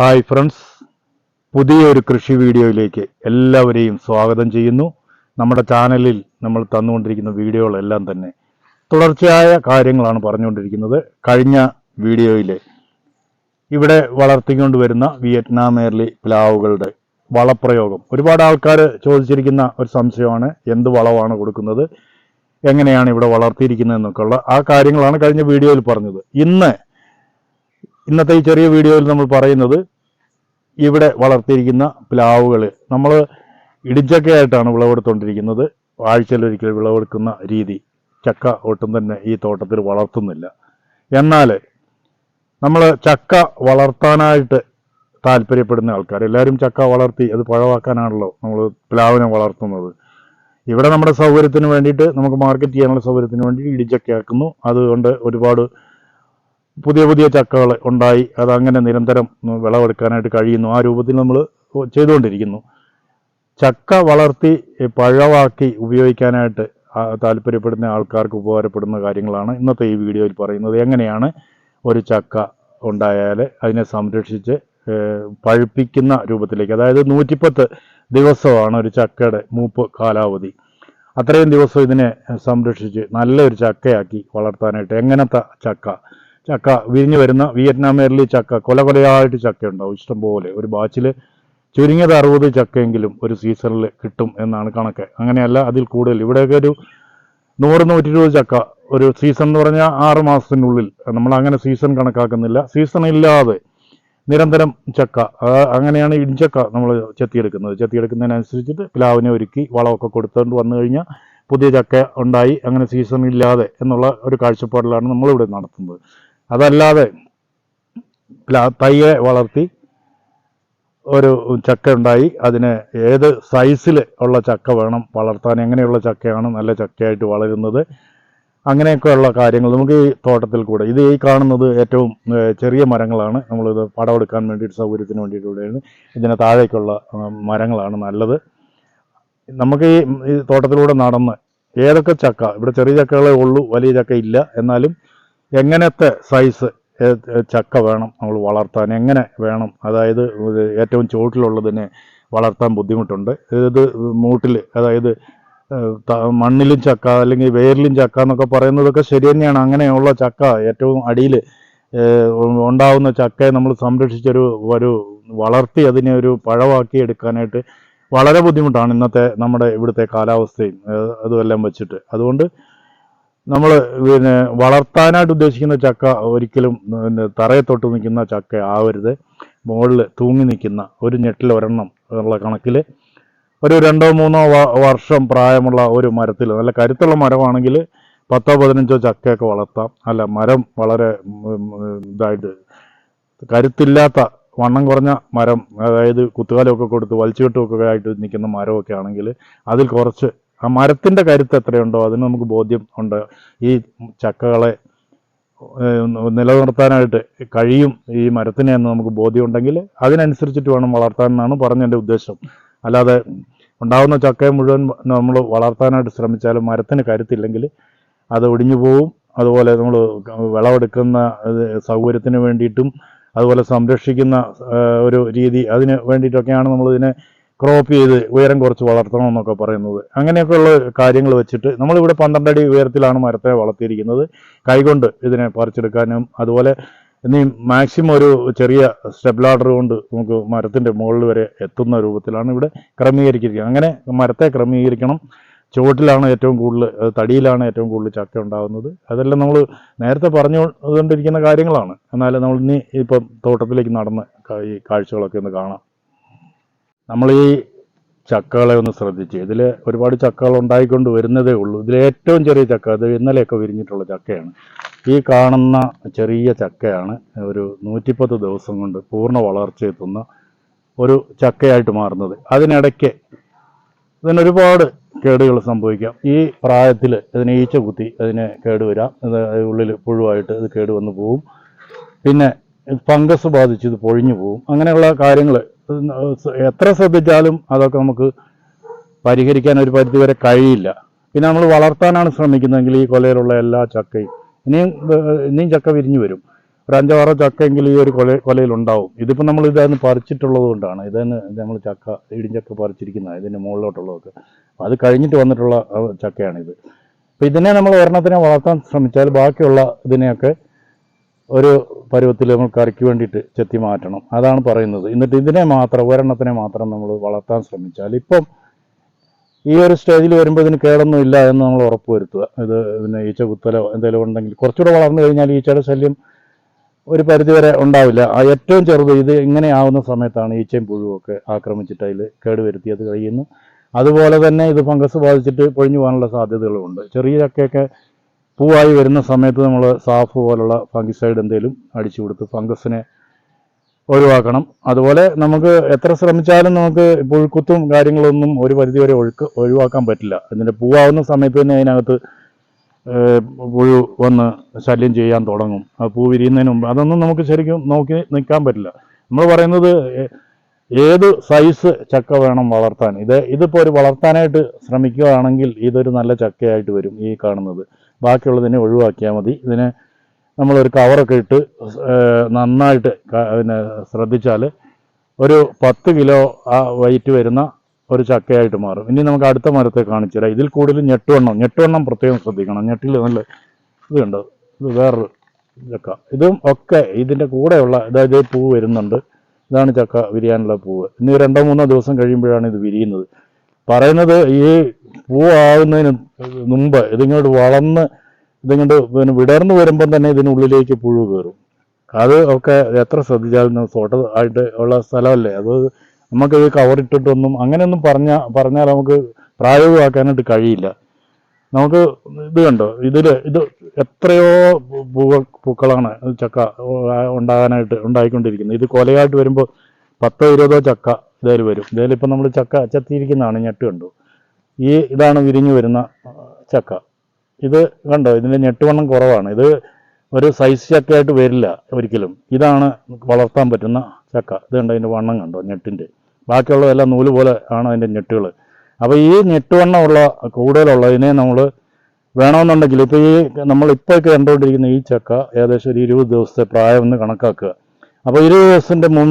Hi friends പുതിയൊരു കൃഷി വീഡിയോയിലേക്ക് എല്ലാവരെയും സ്വാഗതം ചെയ്യുന്നു. നമ്മുടെ ചാനലിൽ നമ്മൾ തന്നുകൊണ്ടിരിക്കുന്ന വീഡിയോകളെല്ലാം തന്നെ തുടർച്ചയായ കാര്യങ്ങളാണ് പറഞ്ഞുകൊണ്ടിരിക്കുന്നത്. കഴിഞ്ഞ വീഡിയോയിൽ ഇവിടെ വളർത്തിക്കൊണ്ട് വരുന്ന വിയറ്റ്നാമേർലി പ്ലാവുകളുടെ വളപ്രയോഗം. ഒരുപാട് ആൾക്കാർ ചോദിച്ചിരിക്കുന്ന ഒരു സംശയമാണ് എന്ത് വളമാണ് കൊടുക്കുന്നത് എങ്ങനെയാണ് ഇവിടെ വളർത്തിയിരിക്കുന്നത് എന്നൊക്കെയുള്ള ആ കാര്യങ്ങളാണ് കഴിഞ്ഞ വീഡിയോയിൽ പറഞ്ഞത്. ഇന്ന് ഇന്നത്തെ ഈ ചെറിയ വീഡിയോയിൽ നമ്മൾ പറയുന്നത് ഇവിടെ വളർത്തിയിരിക്കുന്ന പ്ലാവുകൾ. നമ്മൾ ഇടിച്ചക്കയായിട്ടാണ് വിളവെടുത്തുകൊണ്ടിരിക്കുന്നത് ആഴ്ചയിലൊരിക്കൽ വിളവെടുക്കുന്ന രീതി. ചക്ക ഒട്ടും തന്നെ ഈ തോട്ടത്തിൽ വളർത്തുന്നില്ല. എന്നാൽ നമ്മൾ ചക്ക വളർത്താനായിട്ട് താല്പര്യപ്പെടുന്ന ആൾക്കാർ എല്ലാവരും ചക്ക വളർത്തി അത് പഴവാക്കാനാണല്ലോ നമ്മൾ പ്ലാവിനെ വളർത്തുന്നത്. ഇവിടെ നമ്മുടെ സൗകര്യത്തിന് വേണ്ടിയിട്ട് നമുക്ക് മാർക്കറ്റ് ചെയ്യാനുള്ള സൗകര്യത്തിന് വേണ്ടി ഇടിച്ചക്കയാക്കുന്നു അതുകൊണ്ട് ഒരുപാട് പുതിയ പുതിയ ചക്കകൾ ഉണ്ടായി. അതങ്ങനെ നിരന്തരം വിളവെടുക്കാനായിട്ട് കഴിയുന്നു. ആ രൂപത്തിൽ നമ്മൾ ചെയ്തുകൊണ്ടിരിക്കുന്നു. ചക്ക വളർത്തി പഴവാക്കി ഉപയോഗിക്കാനായിട്ട് താല്പര്യപ്പെടുന്ന ആൾക്കാർക്ക് ഉപകാരപ്പെടുന്ന കാര്യങ്ങളാണ് ഇന്നത്തെ ഈ വീഡിയോയിൽ പറയുന്നത്. എങ്ങനെയാണ് ഒരു ചക്ക ഉണ്ടായാൽ അതിനെ സംരക്ഷിച്ച് പഴുപ്പിക്കുന്ന രൂപത്തിലേക്ക്? അതായത് നൂറ്റിപ്പത്ത് ദിവസമാണ് ഒരു ചക്കയുടെ മൂപ്പ് കാലാവധി. അത്രയും ദിവസം ഇതിനെ സംരക്ഷിച്ച് നല്ലൊരു ചക്കയാക്കി വളർത്താനായിട്ട് എങ്ങനത്തെ ചക്ക ചക്ക വിരിഞ്ഞു വരുന്ന വിയറ്റ്നാമേറിൽ ചക്ക കൊല കൊലയായിട്ട് ചക്ക ഉണ്ടാവും ഇഷ്ടംപോലെ. ഒരു ബാച്ചിൽ ചുരുങ്ങിയത് അറുപത് ചക്കയെങ്കിലും ഒരു സീസണിൽ കിട്ടും എന്നാണ് കണക്ക്. അങ്ങനെയല്ല അതിൽ കൂടുതൽ. ഇവിടെയൊക്കെ ഒരു നൂറ് നൂറ്റി ഇരുപത് ചക്ക. ഒരു സീസൺ എന്ന് പറഞ്ഞാൽ ആറ് മാസത്തിനുള്ളിൽ. നമ്മൾ അങ്ങനെ സീസൺ കണക്കാക്കുന്നില്ല. സീസൺ ഇല്ലാതെ നിരന്തരം ചക്ക. അങ്ങനെയാണ് ഇടിച്ചക്ക നമ്മൾ ചെത്തിയെടുക്കുന്നത്. ചെത്തിയെടുക്കുന്നതിനനുസരിച്ചിട്ട് പ്ലാവിനെ ഒരുക്കി വളമൊക്കെ കൊടുത്തുകൊണ്ട് വന്നു കഴിഞ്ഞാൽ പുതിയ ചക്ക ഉണ്ടായി. അങ്ങനെ സീസൺ ഇല്ലാതെ എന്നുള്ള ഒരു കാഴ്ചപ്പാടിലാണ് നമ്മളിവിടെ നടത്തുന്നത്. അതല്ലാതെ തയ്യെ വളർത്തി ഒരു ചക്ക ഉണ്ടായി. അതിന് ഏത് സൈസിൽ ഉള്ള ചക്ക വേണം വളർത്താൻ? എങ്ങനെയുള്ള ചക്കയാണ് നല്ല ചക്കയായിട്ട് വളരുന്നത്? അങ്ങനെയൊക്കെയുള്ള കാര്യങ്ങൾ നമുക്ക് ഈ തോട്ടത്തിൽ കൂടെ. ഇത് ഈ കാണുന്നത് ഏറ്റവും ചെറിയ മരങ്ങളാണ്. നമ്മളിത് പടമെടുക്കാൻ വേണ്ടിയിട്ട് സൗകര്യത്തിന് വേണ്ടിയിട്ടുള്ളതാണ് ഇതിന് താഴേക്കുള്ള മരങ്ങളാണ് നല്ലത്. നമുക്ക് ഈ തോട്ടത്തിലൂടെ നടന്ന് ഏതൊക്കെ ചക്ക? ഇവിടെ ചെറിയ ചക്കകളെ ഉള്ളൂ വലിയ ചക്ക ഇല്ല. എന്നാലും എങ്ങനത്തെ സൈസ് ചക്ക വേണം നമ്മൾ വളർത്താൻ എങ്ങനെ വേണം? അതായത് ഏറ്റവും ചുവട്ടിലുള്ളതിനെ വളർത്താൻ ബുദ്ധിമുട്ടുണ്ട്. ഇത് മൂട്ടിൽ അതായത് മണ്ണിലും ചക്ക അല്ലെങ്കിൽ വേരിലും ചക്ക എന്നൊക്കെ പറയുന്നതൊക്കെ ശരി തന്നെയാണ്. അങ്ങനെയുള്ള ചക്ക ഏറ്റവും അടിയിൽ ഉണ്ടാവുന്ന ചക്കയെ നമ്മൾ സംരക്ഷിച്ചൊരു ഒരു വളർത്തി അതിനെ ഒരു പഴവാക്കി എടുക്കാനായിട്ട് വളരെ ബുദ്ധിമുട്ടാണ് ഇന്നത്തെ നമ്മുടെ ഇവിടുത്തെ കാലാവസ്ഥയും അതുമെല്ലാം വെച്ചിട്ട്. അതുകൊണ്ട് നമ്മൾ പിന്നെ വളർത്താനായിട്ട് ഉദ്ദേശിക്കുന്ന ചക്ക ഒരിക്കലും പിന്നെ തറയെ തൊട്ട് നിൽക്കുന്ന ചക്ക ആവരുത്. മുകളിൽ തൂങ്ങി നിൽക്കുന്ന ഒരു ഞെട്ടിൽ ഒരെണ്ണം എന്നുള്ള കണക്കിൽ ഒരു രണ്ടോ മൂന്നോ വർഷം പ്രായമുള്ള ഒരു മരത്തിൽ നല്ല കരുത്തുള്ള മരമാണെങ്കിൽ പത്തോ പതിനഞ്ചോ ചക്കയൊക്കെ വളർത്താം. അല്ല മരം വളരെ ഇതായിട്ട് കരുത്തില്ലാത്ത വണ്ണം കുറഞ്ഞ മരം അതായത് കുത്തുകാലമൊക്കെ കൊടുത്ത് വലിച്ചുകെട്ടുമൊക്കെ ആയിട്ട് നിൽക്കുന്ന മരമൊക്കെ ആണെങ്കിൽ അതിൽ കുറച്ച് ആ മരത്തിന്റെ കരുത്ത് എത്രയുണ്ടോ അതിന് നമുക്ക് ബോധ്യം ഉണ്ട്. ഈ ചക്കകളെ നിലനിർത്താനായിട്ട് കഴിയും ഈ മരത്തിനെ എന്ന് നമുക്ക് ബോധ്യമുണ്ടെങ്കിൽ അതിനനുസരിച്ചിട്ട് വേണം വളർത്താൻ എന്നാണ് ഉദ്ദേശം. അല്ലാതെ ഉണ്ടാകുന്ന ചക്കയെ മുഴുവൻ നമ്മൾ വളർത്താനായിട്ട് ശ്രമിച്ചാലും മരത്തിന് കരുത്തില്ലെങ്കിൽ അത് ഒടിഞ്ഞു പോവും. അതുപോലെ നമ്മൾ വിളവെടുക്കുന്ന സൗകര്യത്തിന് വേണ്ടിയിട്ടും അതുപോലെ സംരക്ഷിക്കുന്ന ഒരു രീതി അതിന് വേണ്ടിയിട്ടൊക്കെയാണ് നമ്മൾ ഇതിനെ ക്രോപ്പ് ചെയ്ത് ഉയരം കുറച്ച് വളർത്തണം എന്നൊക്കെ പറയുന്നത്. അങ്ങനെയൊക്കെയുള്ള കാര്യങ്ങൾ വെച്ചിട്ട് നമ്മളിവിടെ പന്ത്രണ്ട് അടി ഉയരത്തിലാണ് മരത്തെ വളർത്തിയിരിക്കുന്നത്. കൈകൊണ്ട് ഇതിനെ പറിച്ചെടുക്കാനും അതുപോലെ ഇനി മാക്സിമം ഒരു ചെറിയ സ്റ്റെപ്പ് ലാഡർ കൊണ്ട് നമുക്ക് മരത്തിന്റെ മുകളിൽ വരെ എത്തുന്ന രൂപത്തിലാണ് ഇവിടെ ക്രമീകരിക്കുന്നത് അങ്ങനെ മരത്തെ ക്രമീകരിക്കണം. ചുവട്ടിലാണ് ഏറ്റവും കൂടുതൽ തടിയിലാണ് ഏറ്റവും കൂടുതൽ ചക്ക ഉണ്ടാകുന്നത് അതെല്ലാം നമ്മൾ നേരത്തെ പറഞ്ഞുകൊണ്ടിരിക്കുന്ന കാര്യങ്ങളാണ്. എന്നാലും നമ്മൾ ഇനി ഇപ്പം തോട്ടത്തിലേക്ക് നടന്ന് ഈ കാഴ്ചകളൊക്കെ ഒന്ന് കാണാം. നമ്മൾ ഈ ചക്കകളെ ഒന്ന് ശ്രദ്ധിച്ച്. ഇതിൽ ഒരുപാട് ചക്കകൾ ഉണ്ടായിക്കൊണ്ട് വരുന്നതേ ഉള്ളൂ. ഇതിൽ ഏറ്റവും ചെറിയ ചക്ക അത് ഇന്നലെയൊക്കെ വിരിഞ്ഞിട്ടുള്ള ചക്കയാണ്. ഈ കാണുന്ന ചെറിയ ചക്കയാണ് ഒരു നൂറ്റിപ്പത്ത് ദിവസം കൊണ്ട് പൂർണ വളർച്ചയെത്തുന്ന ഒരു ചക്കയായിട്ട് മാറുന്നത്. അതിനിടയ്ക്ക് ഇതിനൊരുപാട് കേടുകൾ സംഭവിക്കാം. ഈ പ്രായത്തിൽ ഇതിനെ ഈച്ച കുത്തി അതിനെ കേടുവരാം ഇത് ഉള്ളിൽ പുഴുവായിട്ട് ഇത് കേടുവന്ന് പോവും. പിന്നെ ഫംഗസ് ബാധിച്ച് ഇത് പൊഴിഞ്ഞു പോവും. അങ്ങനെയുള്ള കാര്യങ്ങൾ എത്ര ശ്രദ്ധിച്ചാലും അതൊക്കെ നമുക്ക് പരിഹരിക്കാൻ ഒരു പരിധിവരെ കഴിയില്ല. പിന്നെ നമ്മൾ വളർത്താനാണ് ശ്രമിക്കുന്നതെങ്കിൽ ഈ കൊലയിലുള്ള എല്ലാ ചക്കയും ഇനിയും ഇനിയും ചക്ക വിരിഞ്ഞു വരും. ഒരു അഞ്ചാറോ ചക്കയെങ്കിൽ ഈ ഒരു കൊല കൊലയിലുണ്ടാവും. ഇതിപ്പോൾ നമ്മൾ ഇതായിരുന്നു പറിച്ചിട്ടുള്ളത് കൊണ്ടാണ്. ഇതന്നെ നമ്മൾ ചക്ക ഇടിഞ്ചക്ക പറിച്ചിരിക്കുന്നത് ഇതിന്റെ മുകളിലോട്ടുള്ളതൊക്കെ. അത് കഴിഞ്ഞിട്ട് വന്നിട്ടുള്ള ചക്കയാണിത്. അപ്പോൾ ഇതിനെ നമ്മൾ ഒരെണ്ണത്തിനെ വളർത്താൻ ശ്രമിച്ചാൽ ബാക്കിയുള്ള ഇതിനെയൊക്കെ ഒരു പരുവത്തിൽ നമ്മൾ കറിക്ക് വേണ്ടിയിട്ട് ചെത്തി മാറ്റണം. അതാണ് പറയുന്നത്. എന്നിട്ട് ഇതിനെ മാത്രം ഒരെണ്ണത്തിനെ മാത്രം നമ്മൾ വളർത്താൻ ശ്രമിച്ചാൽ ഇപ്പം ഈ ഒരു സ്റ്റേജിൽ വരുമ്പോൾ ഇതിന് കേടൊന്നും ഇല്ല എന്ന് നമ്മൾ ഉറപ്പ് വരുത്തുക. ഇത് പിന്നെ ഈച്ച കുത്തലോ എന്തെങ്കിലും ഉണ്ടെങ്കിൽ കുറച്ചുകൂടെ വളർന്നു കഴിഞ്ഞാൽ ഈച്ചയുടെ ശല്യം ഒരു പരിധിവരെ ഉണ്ടാവില്ല. ആ ഏറ്റവും ചെറുത് ഇത് ഇങ്ങനെ ആവുന്ന സമയത്താണ് ഈച്ചയും പുഴുവൊക്കെ ആക്രമിച്ചിട്ട് അതിൽ കേടുവരുത്തി അത് കഴിയുന്നു. അതുപോലെ തന്നെ ഇത് ഫംഗസ് ബാധിച്ചിട്ട് പൊഴിഞ്ഞു പോകാനുള്ള സാധ്യതകളുമുണ്ട്. ചെറിയ ചക്കയൊക്കെ പൂവായി വരുന്ന സമയത്ത് നമ്മൾ സാഫ് പോലുള്ള ഫംഗിസൈഡ് എന്തെങ്കിലും അടിച്ചു കൊടുത്ത് ഫംഗസിനെ ഒഴിവാക്കണം. അതുപോലെ നമുക്ക് എത്ര ശ്രമിച്ചാലും നമുക്ക് പുഴുക്കുത്തും കാര്യങ്ങളൊന്നും ഒരു പരിധിവരെ ഒഴുക്ക് ഒഴിവാക്കാൻ പറ്റില്ല. അതിന്റെ പൂവാവുന്ന സമയത്ത് തന്നെ അതിനകത്ത് പുഴു വന്ന് ശല്യം ചെയ്യാൻ തുടങ്ങും. ആ പൂ വിരിയുന്നതിന് മുമ്പ് അതൊന്നും നമുക്ക് ശരിക്കും നോക്കി നിൽക്കാൻ പറ്റില്ല. നമ്മൾ പറയുന്നത് ഏത് സൈസ് ചക്ക വേണം വളർത്താൻ. ഇത് ഇതിപ്പോൾ ഒരു വളർത്താനായിട്ട് ശ്രമിക്കുകയാണെങ്കിൽ ഇതൊരു നല്ല ചക്കയായിട്ട് വരും ഈ കാണുന്നത്. ബാക്കിയുള്ളതിനെ ഒഴിവാക്കിയാൽ മതി. ഇതിനെ നമ്മളൊരു കവറൊക്കെ ഇട്ട് നന്നായിട്ട് പിന്നെ ശ്രദ്ധിച്ചാൽ ഒരു പത്ത് കിലോ ആ വെയിറ്റ് വരുന്ന ഒരു ചക്കയായിട്ട് മാറും. ഇനി നമുക്ക് അടുത്ത മരത്തെ കാണിച്ചു തരാം ഇതിൽ കൂടുതൽ ഞെട്ടുവണ്ണം ഞെട്ടുവണ്ണം പ്രത്യേകം ശ്രദ്ധിക്കണം. ഞെട്ടിൽ നല്ല ഇതുണ്ട്. ഇത് വേറൊരു ചക്ക. ഇതും ഒക്കെ ഇതിന്റെ കൂടെയുള്ള അതായത് പൂ വരുന്നുണ്ട്. ഇതാണ് ചക്ക വിരിയാനുള്ള പൂവ്. ഇനി രണ്ടോ മൂന്നോ ദിവസം കഴിയുമ്പോഴാണ് ഇത് വിരിയുന്നത്. പറയുന്നത് ഈ പൂവാകുന്നതിന് മുമ്പ് ഇതിങ്ങോട്ട് വളർന്ന് ഇതിങ്ങോട്ട് പിന്നെ വിടർന്നു വരുമ്പം തന്നെ ഇതിനുള്ളിലേക്ക് പുഴു കയറും. അത് ഒക്കെ എത്ര ശ്രദ്ധിച്ചാലും തോട്ട ആയിട്ട് ഉള്ള സ്ഥലമല്ലേ? അത് നമുക്ക് ഇത് കവറിട്ടിട്ടൊന്നും അങ്ങനെയൊന്നും പറഞ്ഞ പറഞ്ഞാൽ നമുക്ക് പ്രായോഗികമാക്കാനായിട്ട് കഴിയില്ല. നമുക്ക് ഇത് കണ്ടോ? ഇതിൽ ഇത് എത്രയോ പൂവ പൂക്കളാണ് ചക്ക ഉണ്ടാകാനായിട്ട് ഉണ്ടായിക്കൊണ്ടിരിക്കുന്നത്. ഇത് കൊലയായിട്ട് വരുമ്പോൾ പത്തോ ഇരുപതോ ചക്ക ഇതേൽ വരും. ഇതേലിപ്പോൾ നമ്മൾ ചക്ക ചെത്തിയിരിക്കുന്നതാണ് ഞെട്ട് കണ്ടു. ഈ ഇതാണ് വിരിഞ്ഞു വരുന്ന ചക്ക. ഇത് കണ്ടോ? ഇതിന്റെ ഞെട്ടുവണ്ണം കുറവാണ്. ഇത് ഒരു സൈസ് ചക്കയായിട്ട് വരില്ല ഒരിക്കലും. ഇതാണ് വളർത്താൻ പറ്റുന്ന ചക്ക. ഇത് കണ്ടോ? അതിന്റെ വണ്ണം കണ്ടോ? ഞെട്ടിന്റെ ബാക്കിയുള്ളതെല്ലാം നൂൽ പോലെ ആണ് അതിന്റെ ഞെട്ടുകൾ അപ്പോൾ ഈ ഞെട്ടുവണ്ണമുള്ള കൂടുതലുള്ളതിനെ നമ്മൾ വേണമെന്നുണ്ടെങ്കിൽ ഇപ്പോൾ ഈ നമ്മളിപ്പോഴൊക്കെ കണ്ടുകൊണ്ടിരിക്കുന്ന ഈ ചക്ക ഏകദേശം ഒരു ഇരുപത് ദിവസത്തെ പ്രായം എന്ന് കണക്കാക്കുക. അപ്പോൾ ഇരുപത് ദിവസത്തിന്റെ മുൻ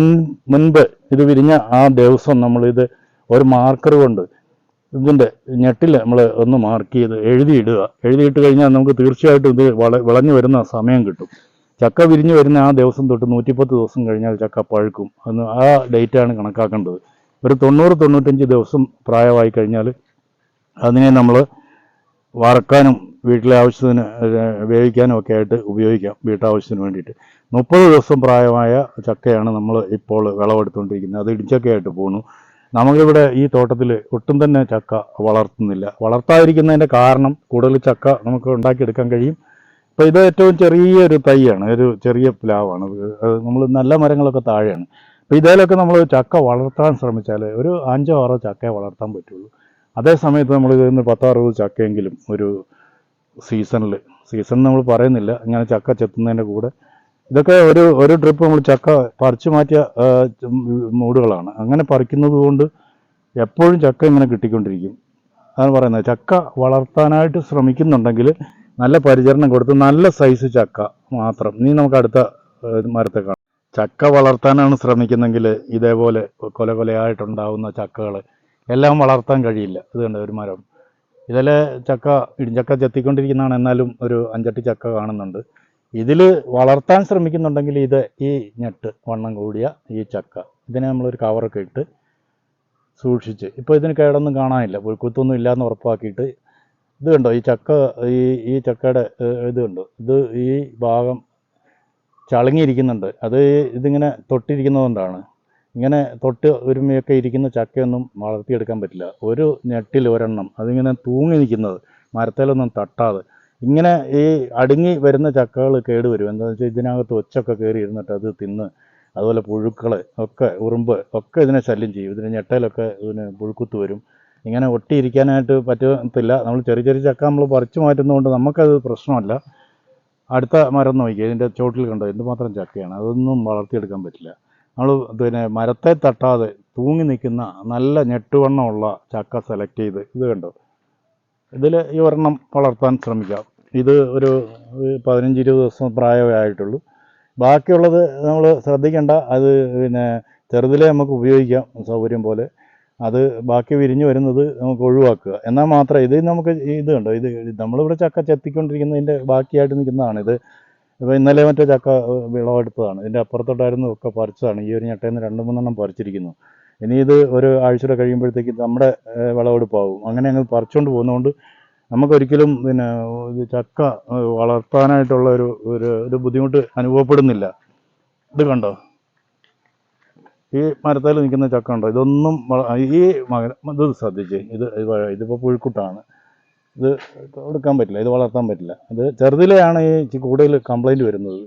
മുൻപ് ഇത് വിരിഞ്ഞ ആ ദിവസം നമ്മളിത് ഒരു മാർക്കർ കൊണ്ട് ഇതിന്റെ ഞെട്ടിൽ നമ്മൾ ഒന്ന് മാർക്ക് ചെയ്ത് എഴുതിയിടുക. എഴുതിയിട്ട് കഴിഞ്ഞാൽ നമുക്ക് തീർച്ചയായിട്ടും ഇത് വള വിളഞ്ഞു വരുന്ന സമയം കിട്ടും. ചക്ക വിരിഞ്ഞു വരുന്ന ആ ദിവസം തൊട്ട് നൂറ്റിപ്പത്ത് ദിവസം കഴിഞ്ഞാൽ ചക്ക പഴുക്കും. അന്ന് ആ ഡേറ്റാണ് കണക്കാക്കേണ്ടത്. ഒരു തൊണ്ണൂറ് തൊണ്ണൂറ്റഞ്ച് ദിവസം പ്രായമായി കഴിഞ്ഞാൽ അതിനെ നമ്മൾ വറക്കാനും വീട്ടിലെ ആവശ്യത്തിന് വേവിക്കാനും ഒക്കെ ആയിട്ട് ഉപയോഗിക്കാം വീട്ടാവശ്യത്തിന് വേണ്ടിയിട്ട്. മുപ്പത് ദിവസം പ്രായമായ ചക്കയാണ് നമ്മൾ ഇപ്പോൾ വിളവെടുത്തുകൊണ്ടിരിക്കുന്നത്. അത് ഇടിച്ചക്കയായിട്ട് പോണു. നമുക്കിവിടെ ഈ തോട്ടത്തിൽ ഒട്ടും തന്നെ ചക്ക വളർത്തുന്നില്ല. വളർത്താതിരിക്കുന്നതിന്റെ കാരണം കൂടുതൽ ചക്ക നമുക്ക് ഉണ്ടാക്കിയെടുക്കാൻ കഴിയും. അപ്പോൾ ഇത് ഏറ്റവും ചെറിയൊരു തൈയാണ് ഒരു ചെറിയ പ്ലാവാണ്. നമ്മൾ നല്ല മരങ്ങളൊക്കെ താഴെയാണ്. അപ്പോൾ ഇതിലൊക്കെ നമ്മൾ ചക്ക വളർത്താൻ ശ്രമിച്ചാൽ ഒരു അഞ്ചോ ആറോ ചക്കയെ വളർത്താൻ പറ്റുള്ളൂ. അതേ സമയത്ത് നമ്മൾ ഇതിൽ നിന്ന് പത്തോ അറുപത് ചക്കയെങ്കിലും ഒരു സീസണിൽ സീസൺ നമ്മൾ പറയുന്നില്ല ഇങ്ങനെ ചക്ക ചെത്തുന്നതിന്റെ കൂടെ ഇതൊക്കെ ഒരു ഒരു ട്രിപ്പ് നമ്മൾ ചക്ക പറിച്ചു മാറ്റിയ മൂടുകളാണ്. അങ്ങനെ പറിക്കുന്നത് കൊണ്ട് എപ്പോഴും ചക്ക ഇങ്ങനെ കിട്ടിക്കൊണ്ടിരിക്കും. അതാണ് പറയുന്നത്. ചക്ക വളർത്താനായിട്ട് ശ്രമിക്കുന്നുണ്ടെങ്കിൽ നല്ല പരിചരണം കൊടുത്ത് നല്ല സൈസ് ചക്ക മാത്രം. നീ നമുക്ക് അടുത്ത മരത്തെ കാണാം. ചക്ക വളർത്താനാണ് ശ്രമിക്കുന്നെങ്കിൽ ഇതേപോലെ കൊല കൊലയായിട്ടുണ്ടാവുന്ന ചക്കകൾ എല്ലാം വളർത്താൻ കഴിയില്ല. ഇത് കണ്ട ഒരു മരം. ഇതിലെ ചക്ക ഇടിഞ്ചക്ക ചെത്തിക്കൊണ്ടിരിക്കുന്നതാണ്. എന്നാലും ഒരു അഞ്ചെട്ട് ചക്ക കാണുന്നുണ്ട്. ഇതിൽ വളർത്താൻ ശ്രമിക്കുന്നുണ്ടെങ്കിൽ ഇത് ഈ ഞെട്ട് വണ്ണം കൂടിയ ഈ ചക്ക. ഇതിനെ നമ്മളൊരു കവറൊക്കെ ഇട്ട് സൂക്ഷിച്ച്. ഇപ്പോൾ ഇതിന് കേടൊന്നും കാണാനില്ല. പുഴുക്കുത്തൊന്നും ഇല്ലയെന്ന് ഉറപ്പാക്കിയിട്ട് ഇത് കണ്ടോ? ഈ ചക്ക ഈ ഈ ചക്കയുടെ ഇത് കണ്ടോ? ഇത് ഈ ഭാഗം ചളുങ്ങിയിരിക്കുന്നുണ്ട്. അത് ഇതിങ്ങനെ തൊട്ടിരിക്കുന്നതുകൊണ്ടാണ്. ഇങ്ങനെ തൊട്ട് ഒരുമയൊക്കെ ഇരിക്കുന്ന ചക്കയൊന്നും വളർത്തിയെടുക്കാൻ പറ്റില്ല. ഒരു ഞെട്ടിൽ ഒരെണ്ണം. അതിങ്ങനെ തൂങ്ങി നിൽക്കുന്നത്. മരത്തേലൊന്നും തട്ടാതെ. ഇങ്ങനെ ഈ അടുങ്ങി വരുന്ന ചക്കകൾ കേടുവരും. എന്താണെന്ന് വെച്ചാൽ ഇതിനകത്ത് ഒച്ചൊക്കെ കയറി ഇരുന്നിട്ട് അത് തിന്ന് അതുപോലെ പുഴുക്കൾ ഒക്കെ ഉറുമ്പ് ഒക്കെ ഇതിനെ ശല്യം ചെയ്യും. ഇതിന് ഞെട്ടയിലൊക്കെ ഇതിന് പുഴുക്കുത്ത് വരും. ഇങ്ങനെ ഒട്ടിയിരിക്കാനായിട്ട് പറ്റത്തില്ല. നമ്മൾ ചെറിയ ചെറിയ ചക്ക നമ്മൾ പറിച്ചു മാറ്റുന്നതുകൊണ്ട് നമുക്കത് പ്രശ്നമല്ല. അടുത്ത മരം നോക്കി ഇതിന്റെ ചോട്ടിൽ കണ്ടോ? എന്തുമാത്രം ചക്കയാണ്. അതൊന്നും വളർത്തിയെടുക്കാൻ പറ്റില്ല. നമ്മൾ പിന്നെ മരത്തെ തട്ടാതെ തൂങ്ങി നിൽക്കുന്ന നല്ല ഞെട്ടുവണ്ണമുള്ള ചക്ക സെലക്ട് ചെയ്ത്. ഇത് കണ്ടോ? ഇതിൽ ഈ ഒരെണ്ണം വളർത്താൻ ശ്രമിക്കാം. ഇത് ഒരു പതിനഞ്ച് ഇരുപത് ദിവസം പ്രായമേ ആയിട്ടുള്ളൂ. ബാക്കിയുള്ളത് നമ്മൾ ശ്രദ്ധിക്കേണ്ട. അത് പിന്നെ ചെറുതിലെ നമുക്ക് ഉപയോഗിക്കാം സൗകര്യം പോലെ. അത് ബാക്കി വിരിഞ്ഞു വരുന്നത് നമുക്ക് ഒഴിവാക്കുക. എന്നാൽ മാത്രമേ ഇത് നമുക്ക് ഇത് കണ്ടോ? ഇത് നമ്മളിവിടെ ചക്ക ചെത്തിക്കൊണ്ടിരിക്കുന്നതിന്റെ ബാക്കിയായിട്ട് നിൽക്കുന്നതാണ് ഇത്. ഇപ്പോൾ ഇന്നലെ മറ്റേ ചക്ക വിളവെടുത്തതാണ്. ഇതിന്റെ അപ്പുറത്തോട്ടായിരുന്നു ഒക്കെ പറിച്ചതാണ്. ഈ ഒരു ഞട്ടയിൽ നിന്ന് രണ്ട് മൂന്നെണ്ണം പറിച്ചിരിക്കുന്നു. ഇനി ഇത് ഒരു ആഴ്ചയുടെ കഴിയുമ്പോഴത്തേക്ക് നമ്മുടെ വിളവെടുപ്പാവും. അങ്ങനെ അങ്ങ് പറിച്ചുകൊണ്ട് പോകുന്നതുകൊണ്ട് നമുക്കൊരിക്കലും പിന്നെ ചക്ക വളർത്താനായിട്ടുള്ള ഒരു ഒരു ഒരു ബുദ്ധിമുട്ട് അനുഭവപ്പെടുന്നില്ല. ഇത് കണ്ടോ? ഈ മരത്തിൽ നിൽക്കുന്ന ചക്ക ഉണ്ടോ ഇതൊന്നും ഈ ഇത് ശ്രദ്ധിച്ച് ഇത് ഇതിപ്പോൾ പുഴുക്കുട്ടാണ്. ഇത് എടുക്കാൻ പറ്റില്ല ഇത് വളർത്താൻ പറ്റില്ല. ഇത് ചെറുതിലെയാണ് ഈ കൂടുതൽ കംപ്ലൈന്റ് വരുന്നത്.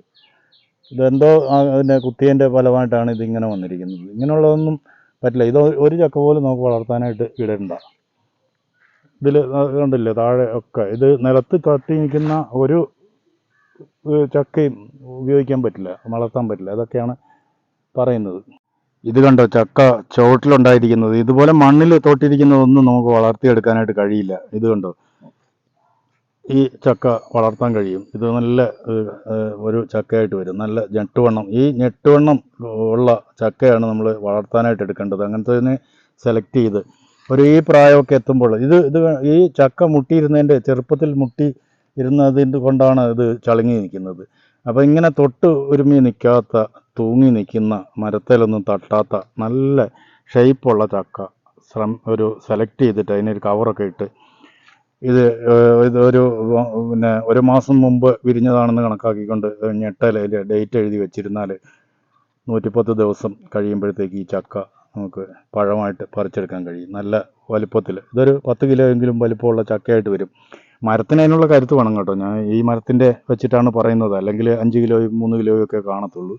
ഇതെന്തോ അതിന്റെ കുത്തിയതിന്റെ ഫലമായിട്ടാണ് ഇതിങ്ങനെ വന്നിരിക്കുന്നത്. ഇങ്ങനെയുള്ളതൊന്നും പറ്റില്ല. ഇത് ഒരു ചക്ക പോലും നമുക്ക് വളർത്താനായിട്ട് ഇടണ്ട. ഇതിൽ കണ്ടില്ലേ? താഴെ ഒക്കെ. ഇത് നിലത്ത് തട്ടി നിൽക്കുന്ന ഒരു ചക്കയും ഉപയോഗിക്കാൻ പറ്റില്ല. വളർത്താൻ പറ്റില്ല. അതൊക്കെയാണ് പറയുന്നത്. ഇത് കണ്ടോ? ചക്ക ചുവട്ടിലുണ്ടായിരിക്കുന്നത്. ഇതുപോലെ മണ്ണിൽ തൊട്ടിരിക്കുന്നതൊന്നും നമുക്ക് വളർത്തിയെടുക്കാനായിട്ട് കഴിയില്ല. ഇത് കണ്ടോ? ഈ ചക്ക വളർത്താൻ കഴിയും. ഇത് നല്ല ഒരു ചക്കയായിട്ട് വരും. നല്ല ഞെട്ടുവണ്ണം. ഈ ഞെട്ടുവണ്ണം ഉള്ള ചക്കയാണ് നമ്മൾ വളർത്താനായിട്ട് എടുക്കേണ്ടത്. അങ്ങനത്തെ സെലക്ട് ചെയ്ത് ഒരു ഈ പ്രായമൊക്കെ എത്തുമ്പോൾ ഇത് ഇത് ഈ ചക്ക മുട്ടിയിരുന്നതിന്റെ ചെറുപ്പത്തിൽ മുട്ടി ഇരുന്നതിന്റെ കൊണ്ടാണ് ഇത് ചളുങ്ങി നിൽക്കുന്നത്. അപ്പോൾ ഇങ്ങനെ തൊട്ട് ഒരുമി നിൽക്കാത്ത തൂങ്ങി നിൽക്കുന്ന മരത്തിലൊന്നും തട്ടാത്ത നല്ല ഷേപ്പുള്ള ചക്ക ശ്രമ ഒരു സെലക്ട് ചെയ്തിട്ട് അതിനൊരു കവറൊക്കെ ഇട്ട് ഇത് ഒരു പിന്നെ ഒരു മാസം മുമ്പ് വിരിഞ്ഞതാണെന്ന് കണക്കാക്കിക്കൊണ്ട് ഞെട്ടലയിൽ ഡേറ്റ് എഴുതി വെച്ചിരുന്നാൽ നൂറ്റിപ്പത്ത് ദിവസം കഴിയുമ്പോഴത്തേക്ക് ഈ ചക്ക നമുക്ക് പഴമായിട്ട് പറിച്ചെടുക്കാൻ കഴിയും. നല്ല വലിപ്പത്തിൽ ഇതൊരു പത്ത് കിലോ എങ്കിലും വലിപ്പമുള്ള ചക്കയായിട്ട് വരും. മരത്തിന് അതിനുള്ള കരുത്ത് വേണം കേട്ടോ. ഞാൻ ഈ മരത്തിന്റെ വെച്ചിട്ടാണ് പറയുന്നത്. അല്ലെങ്കിൽ അഞ്ച് കിലോയും മൂന്ന് കിലോയും ഒക്കെ കാണത്തുള്ളൂ.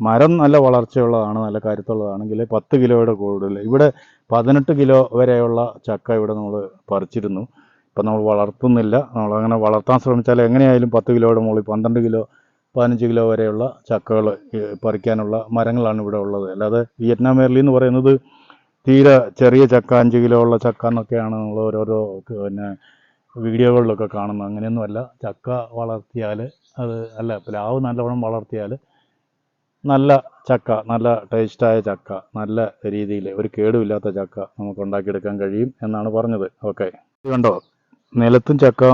മരം നല്ല വളർച്ചയുള്ളതാണ് നല്ല കരുത്തുള്ളതാണെങ്കിൽ പത്ത് കിലോയുടെ കൂടുതൽ ഇവിടെ പതിനെട്ട് കിലോ വരെയുള്ള ചക്ക ഇവിടെ നമ്മൾ പറിച്ചിരുന്നു. ഇപ്പം നമ്മൾ വളർത്തുന്നില്ല. നമ്മളങ്ങനെ വളർത്താൻ ശ്രമിച്ചാൽ എങ്ങനെയായാലും പത്ത് കിലോയുടെ മുകളിൽ പന്ത്രണ്ട് കിലോ പതിനഞ്ച് കിലോ വരെയുള്ള ചക്കകൾ പറിക്കാനുള്ള മരങ്ങളാണ് ഇവിടെ ഉള്ളത്. അല്ലാതെ വിയറ്റ്നാം മേർലി എന്ന് പറയുന്നത് തീരെ ചെറിയ ചക്ക അഞ്ച് കിലോ ഉള്ള ചക്ക എന്നൊക്കെയാണ് നമ്മൾ ഓരോരോ പിന്നെ വീഡിയോകളിലൊക്കെ കാണുന്നത്. അങ്ങനെയൊന്നുമല്ല ചക്ക വളർത്തിയാൽ അത് അല്ല പ്ലാവ് നല്ലവണ്ണം വളർത്തിയാൽ നല്ല ചക്ക നല്ല ടേസ്റ്റായ ചക്ക നല്ല രീതിയിൽ ഒരു കേടുമില്ലാത്ത ചക്ക നമുക്ക് ഉണ്ടാക്കിയെടുക്കാൻ കഴിയും എന്നാണ് പറഞ്ഞത്. ഓക്കെ. കണ്ടോ? നിലത്തും ചക്ക